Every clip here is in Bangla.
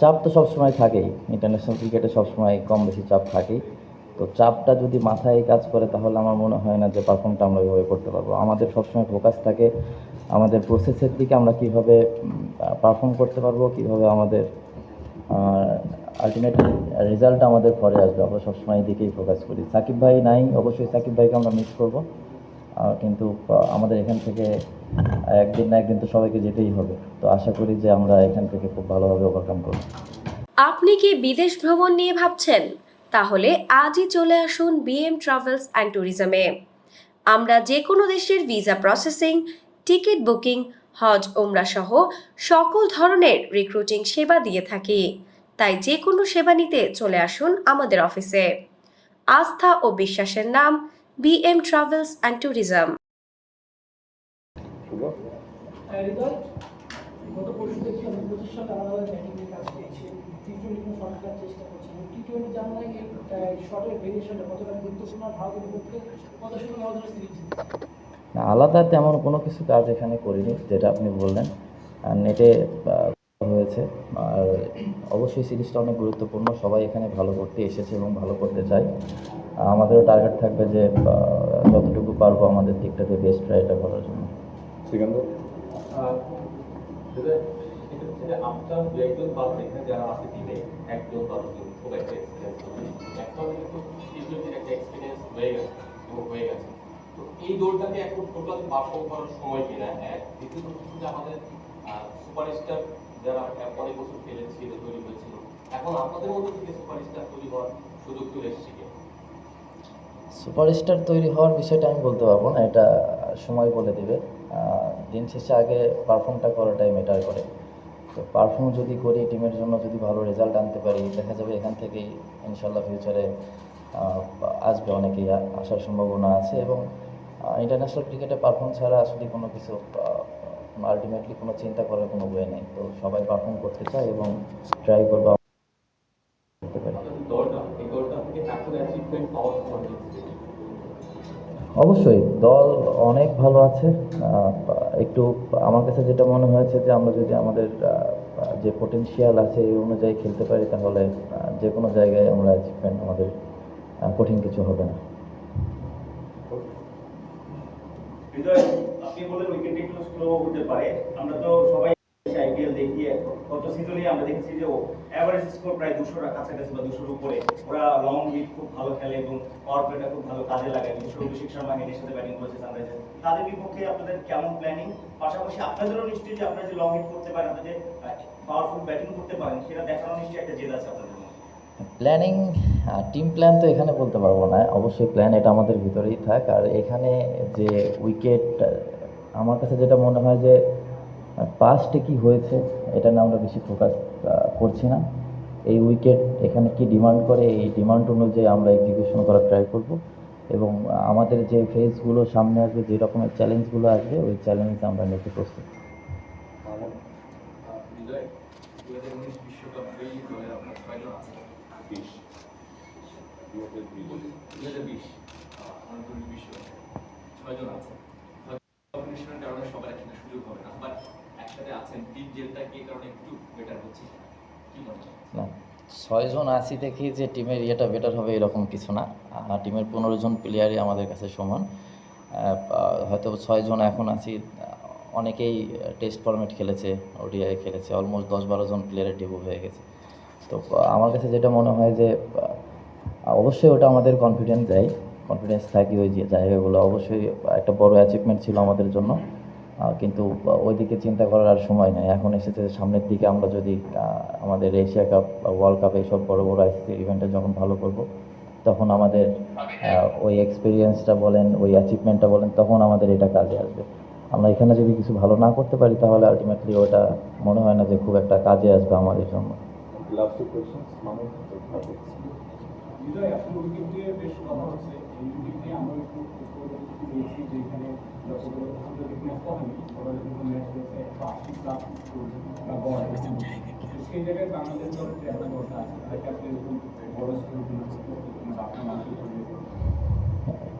চাপ তো সবসময় থাকেই। ইন্টারন্যাশনাল ক্রিকেটে সবসময় কম বেশি চাপ থাকেই। তো চাপটা যদি মাথায় কাজ করে, তাহলে আমার মনে হয় না যে পারফর্মটা আমরা ওইভাবে করতে পারব। আমাদের সবসময় ফোকাস থাকে আমাদের প্রসেসের দিকে আমরা কীভাবে পারফর্ম করতে পারব, কীভাবে আমাদের আলটিমেট রেজাল্ট আমাদের পরে আসবে। আমরা সবসময় দিকেই ফোকাস করি। সাকিব ভাই নাই, অবশ্যই সাকিব ভাইকে আমরা মিস করব। কিন্তু আমাদের এখান থেকে একদিন না একদিন তো সবাইকে যেতেই হবে। তো আশা করি যে আমরা এখান থেকে খুব ভালোভাবে ওভারকাম করব। আপনি কি বিদেশ ভ্রমণ নিয়ে ভাবছেন? তাহলে আজই চলে আসুন বিএম ট্রাভেলস অ্যান্ড ট্যুরিজমে আমরা যে কোনো দেশের ভিসা প্রসেসিং টিকিট বুকিং হজ ওমরা সহ সকল ধরনের রিক্রুটিং সেবা দিয়ে থাকি। তাই যে কোনো সেবা নিতে চলে আসুন আমাদের অফিসে আস্থা ও বিশ্বাসের নাম বিএম ট্রাভেলস অ্যান্ড ট্যুরিজম হৃদয় গত পরশু দেখি আমরা পঁচিশ সালে আলাদা ব্যাটিংয়ের কাজ পেয়েছি। টি টোয়েন্টি খেলার চেষ্টা করছি টি টোয়েন্টি এই ভেরিয়েশনটা কতটা গুরুত্বপূর্ণ ভারতের বিপক্ষে কত সুন্দর আমাদের সিরিজ না আলাদা তেমন কোনো কিছু কাজ এখানে করিনি যেটা আপনি বললেন। আর নেটে হয়েছে। আর অবশ্যই সিরিজটা অনেক গুরুত্বপূর্ণ। সবাই এখানে ভালো করতে এসেছে এবং ভালো করতে চায়। আমাদেরও টার্গেট থাকবে যে যতটুকু পারব আমাদের দিকটাতে বেস্ট ট্রাইটা করার জন্য। যারা এই দৌড়টাকে টোটাল পারফর্ম করার সময় কিনা এক দ্বিতীয়ত হচ্ছে যে আমাদের সুপারস্টার যারা অনেক বছর খেলেছিল তৈরি হয়েছিল এখন আপনাদের মধ্যে থেকে সুপারস্টার তৈরি হওয়ার সুযোগ চলে এসেছে সুপারস্টার তৈরি হওয়ার বিষয়টা আমি বলতে পারব না, এটা সময় বলে দেবে। দিন শেষে আগে পারফর্মটা করাটাই ম্যাটার করে। তো পারফর্ম যদি করি টিমের জন্য যদি ভালো রেজাল্ট আনতে পারি, দেখা যাবে এখান থেকেই ইনশাল্লাহ ফিউচারে আসবে অনেকেই আসার সম্ভাবনা আছে এবং ইন্টারন্যাশনাল ক্রিকেটে পারফর্ম ছাড়া আসলে কোনো কিছু আলটিমেটলি কোনো চিন্তা করার কোনো ওয়ে নেই। তো সবাই পারফর্ম করতে চায় এবং ট্রাই করব। করতে পারি অবশ্যই, দল অনেক ভালো আছে। একটু আমার কাছে যেটা মনে হয়েছে যে, আমরা যদি আমাদের যে পটেনশিয়াল আছে এই অনুযায়ী খেলতে পারি, তাহলে যে কোনো জায়গায় আমরা অ্যাচিভমেন্ট আমাদের কঠিন কিছু হবে না। আপনি বলেন উইকেট একটু স্লো হতে পারে। আমরা তো সবাই গত সিজনে আমরা দেখেছি যে অ্যাভারেজ স্কোর প্রায় দুশোর কাছাকাছি বা দুশোর উপরে। ওরা লং হিট খুব ভালো খেলে এবং পাওয়ার প্লেটা খুব ভালো কাজে লাগায়। বিশেষ অভিষেক শর্মা হেডের সাথে ব্যাটিং করেছে সানরাইজার্স তাদের বিপক্ষে আপনাদের কেমন প্ল্যানিং পাশাপাশি আপনাদেরও নিশ্চয়ই যে আপনারা যে লং হিট করতে পারেন আপনারা যে পাওয়ারফুল ব্যাটিং করতে পারেন, সেটা দেখানো নিশ্চয়ই একটা জেদ আছে আপনাদের প্ল্যানিং টিম প্ল্যান তো এখানে বলতে পারব না। অবশ্যই প্ল্যান এটা আমাদের ভিতরেই থাক। আর এখানে যে উইকেট আমার কাছে যেটা মনে হয় যে পাস্টে কি হয়েছে এটা নিয়ে আমরা বেশি ফোকাস করছি না। এই উইকেট এখানে কি ডিমান্ড করে এই ডিমান্ড অনুযায়ী আমরা এক্সিকিউশন করার ট্রাই করব। এবং আমাদের যে ফেজগুলো সামনে আসবে যে রকমের চ্যালেঞ্জগুলো আসবে ওই চ্যালেঞ্জ আমরা নিতে প্রস্তুত। ছয়জন আছে। সবার একসাথে সুযোগ হবে না। বাট না, ছয়জন আশি দেখি যে টিমের ইয়েটা বেটার হবে এরকম কিছু না। টিমের পনেরো জন প্লেয়ারই আমাদের কাছে সমান। হয়তো ছয়জন এখন আছি। অনেকেই টেস্ট ফরম্যাট খেলেছে ওডিআই খেলেছে অলমোস্ট দশ বারো জন প্লেয়ারের ডেবু হয়ে গেছে। তো আমার কাছে যেটা মনে হয় যে অবশ্যই ওটা আমাদের কনফিডেন্স দেয়। কনফিডেন্স থাকি ওই যে জায়গাগুলো। অবশ্যই একটা বড় অ্যাচিভমেন্ট ছিল আমাদের জন্য। কিন্তু ওইদিকে চিন্তা করার আর সময় নেই। এখন এসেছে সামনের দিকে আমরা যদি আমাদের এশিয়া কাপ বা ওয়ার্ল্ড কাপ এইসব বড় বড় আইসিসি ইভেন্টে যখন ভালো করব তখন আমাদের ওই এক্সপিরিয়েন্সটা বলেন ওই অ্যাচিভমেন্টটা বলেন তখন আমাদের এটা কাজে আসবে। আমরা এখানে যদি কিছু ভালো না করতে পারি তাহলে আলটিমেটলি ওটা মনে হয় না যে খুব একটা কাজে আসবে আমাদের জন্য। মানে বেশ কথা হচ্ছে। যখন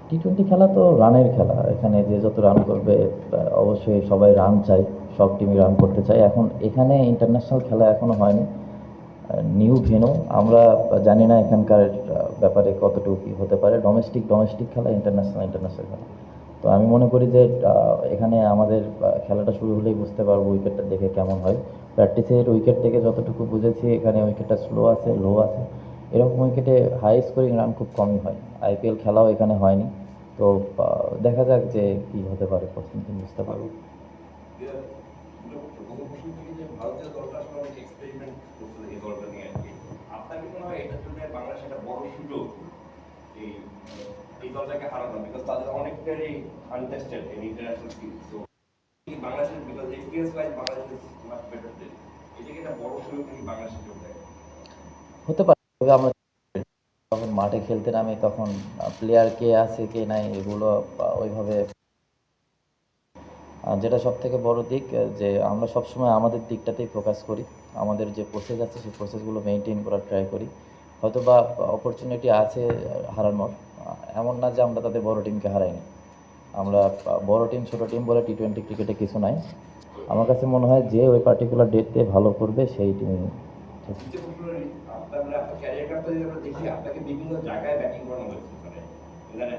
টি টোয়েন্টি খেলা তো রানের খেলা। এখানে যে যত রান করবে অবশ্যই সবাই রান চাই সব টিমই রান করতে চায়। এখন এখানে ইন্টারন্যাশনাল খেলা এখনও হয়নি। নিউ ভেনু আমরা জানি না এখানকার ব্যাপারে কতটুকু কী হতে পারে। ডোমেস্টিক ডোমেস্টিক খেলা ইন্টারন্যাশনাল ইন্টারন্যাশনাল খেলা। তো আমি মনে করি যে এখানে আমাদের খেলাটা শুরু হলেই বুঝতে পারব উইকেটটা দেখে কেমন হয়। প্র্যাকটিসের উইকেট থেকে যতটুকু বুঝেছি, এখানে উইকেটটা স্লো আছে লো আছে। এরকম উইকেটে হাই স্কোরিং রান খুব কমই হয়। আইপিএল খেলাও এখানে হয়নি। তো দেখা যাক যে কী হতে পারে প্রথম দিন, বুঝতে পারব। ভারতীয় দলটা এক্সপেরিমেন্ট করছে এই দলটা নিয়ে আর কি আপনার কি মনে হয় এটার জন্য বাংলাদেশ একটা বড় সুযোগ? এই দলটাকে হারানো বিকজ তাদের অনেকটাই আনটেস্টেড ইন ইন্টারন্যাশনাল ফিল্ড তো বাংলাদেশের because experience wise Bangladesh is much better than এটা কি একটা বড় সুযোগ নাকি বাংলাদেশের জন্য হতে পারে আমরা যখন মাঠে খেলতে নামি তখন প্লেয়ার কে আছে কে নাই এগুলো ওইভাবে যেটা সব থেকে বড় দিক যে আমরা সবসময় আমাদের দিকটাতেই ফোকাস করি। আমাদের যে প্রসেস আছে, সেই প্রসেসগুলো মেনটেন করার ট্রাই করি। হয়তো বা অপরচুনিটি আছে, হারানোর। এমন না যে আমরা তাদের বড় টিমকে হারাইনি। আমরা বড় টিম ছোট টিম বলে টি টোয়েন্টি ক্রিকেটে কিছু নাই। আমার কাছে মনে হয় যে ওই পার্টিকুলার ডেটে ভালো করবে সেই টিমই মানে আপনার ক্যারিয়ারটা তো যদি আমরা দেখি আপনাকে বিভিন্ন জায়গায় ব্যাটিং করানো হয়েছে। মানে মানে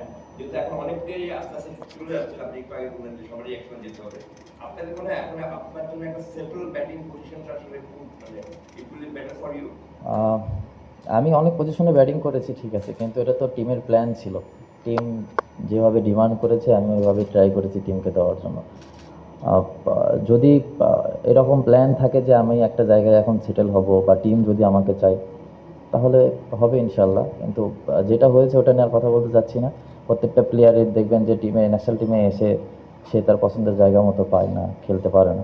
এখন অনেকটাই আস্তে আস্তে চলে যাচ্ছে আপনি একটু আগে বললেন যে সবারই একসঙ্গে যেতে হবে। আপনাদের মনে এখন আপনার জন্য একটা সেটেল ব্যাটিং পজিশনটা আসলে খুব মানে it will better for you uh, আমি অনেক পজিশনে ব্যাটিং করেছি, ঠিক আছে, কিন্তু এটা তো টিমের প্ল্যান ছিল। টিম যেভাবে ডিমান্ড করেছে, আমি ওইভাবে ট্রাই করেছি টিমকে দেওয়ার জন্য। যদি এরকম প্ল্যান থাকে যে আমি একটা জায়গায় এখন সেটেল হব বা টিম যদি আমাকে চায়, তাহলে হবে ইনশাল্লাহ কিন্তু যেটা হয়েছে ওটা নিয়ে আর কথা বলতে চাচ্ছি না। প্রত্যেকটা প্লেয়ারের দেখবেন যে টিমে ন্যাশনাল টিমে এসে সে তার পছন্দের জায়গা মতো পায় না, খেলতে পারে না।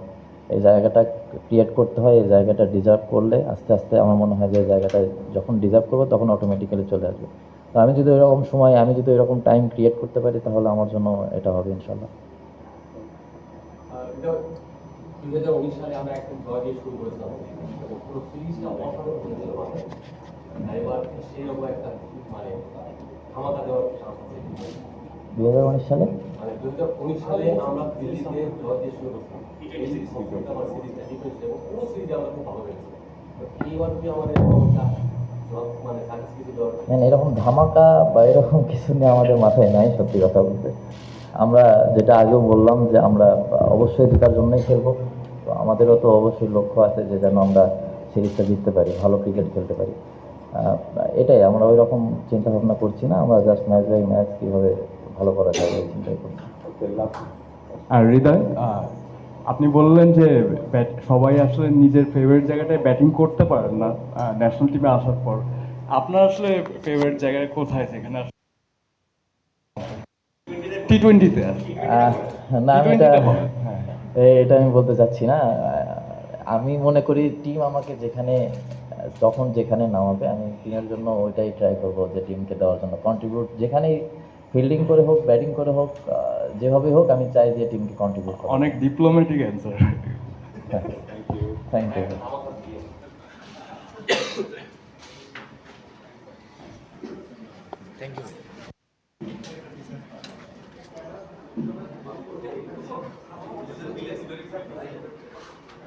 এই জায়গাটা ক্রিয়েট করতে হয়, এই জায়গাটা ডিজার্ভ করলে আস্তে আস্তে আমার মনে হয় যে জায়গাটা যখন ডিজার্ভ করব তখন অটোমেটিক্যালি চলে আসবে। তো আমি যদি এরকম সময়, আমি যদি এরকম টাইম ক্রিয়েট করতে পারি তাহলে আমার জন্য এটা হবে ইনশাল্লাহ। শুরু করেছিলাম। পুরো একটা মানে দু হাজার উনিশ সালে? মানে এরকম ধামাকা বা এরকম কিছু নিয়ে আমাদের মাথায় নাই, সত্যি কথা বলতে। আমরা যেটা আগেও বললাম যে আমরা অবশ্যই জেতার জন্যই খেলব। তো আমাদেরও তো অবশ্যই লক্ষ্য আছে যে যেন আমরা সিরিজটা জিততে পারি, ভালো ক্রিকেট খেলতে পারি। এটাই আমরা ওই রকম চিন্তা ভাবনা করছি না, আমরা জাস্ট ম্যাচ বাই ম্যাচ কীভাবে ভালো করা এই চিন্তাই আর হৃদয় আপনি বললেন যে ব্যাট সবাই আসলে নিজের ফেভারিট জায়গাটায় ব্যাটিং করতে পারেন না ন্যাশনাল টিমে আসার পর। আপনার আসলে ফেভারিট জায়গায় কোথায় সেখানে? টি টোয়েন্টিতে না আমি এটা হ্যাঁ। এটা আমি বলতে চাচ্ছি না। আমি মনে করি টিম আমাকে যেখানে যখন যেখানে নামাবে আমি টিমের জন্য ওইটাই ট্রাই করব যে টিমকে দেওয়ার জন্য। কন্ট্রিবিউট যেখানেই ফিল্ডিং করে হোক ব্যাটিং করে হোক যেভাবে হোক আমি চাই যে টিমকে কন্ট্রিবিউট করো অনেক diplomatic answer thank you